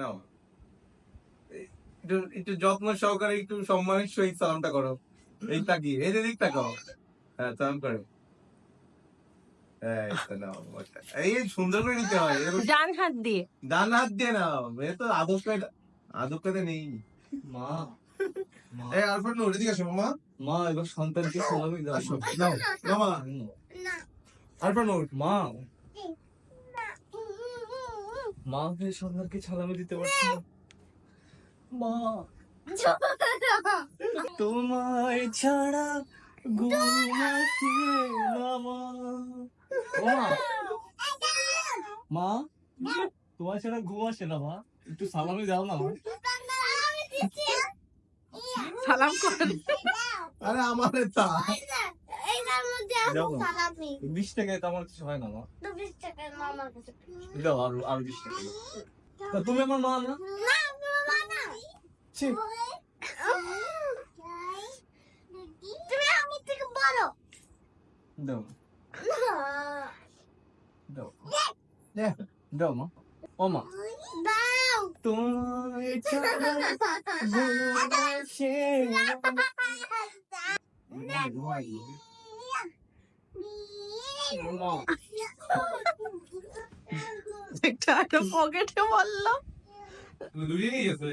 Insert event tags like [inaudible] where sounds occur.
নাও। একটু একটু যত্ন সহকারে একটু সম্মানের সহিত সালামটা করো। এই তাকিয়ে এই যে দিক তাকাও। হ্যাঁ সালাম করে। এই তো নাও, ওটা। এই সুন্দর করে নিতে হয়। ডান হাত দিয়ে। ডান হাত দিয়ে নাও। এ তো আদব আদব নেই। মা মা। এই আরফান নুর এদিকে আসো মা। মা এবার সন্তানকে সালামি দাও। নাও মা আরফান নুর মা। মা হয়ে সন্তানকে সালামি দিতে পারছি না। মা! তোমায় ছাড়া ঘুমাচ্ছি না মা। মা! মা! তোমার ছাড়া ঘুম আসে না মা। একটু সালামি দাও না। সালাম করেন আরে আমার তা। বিশ টাকায় তো আমার কিছু হয় না মা। বিশ টাকার মামার কাছে দাও আরও আরও বিশ টাকা তা তুমি আমার মা না? না মামা না। ছি, তুমি আমি থেকে বড়। দাও। দাও। দাও মা। ও মা। দাও। তোমায় [laughs] ছাড়া ঘুমাচ্ছে মা একটা একটা পকেটে বলল। লুড়িয়ে নিয়ে গেছে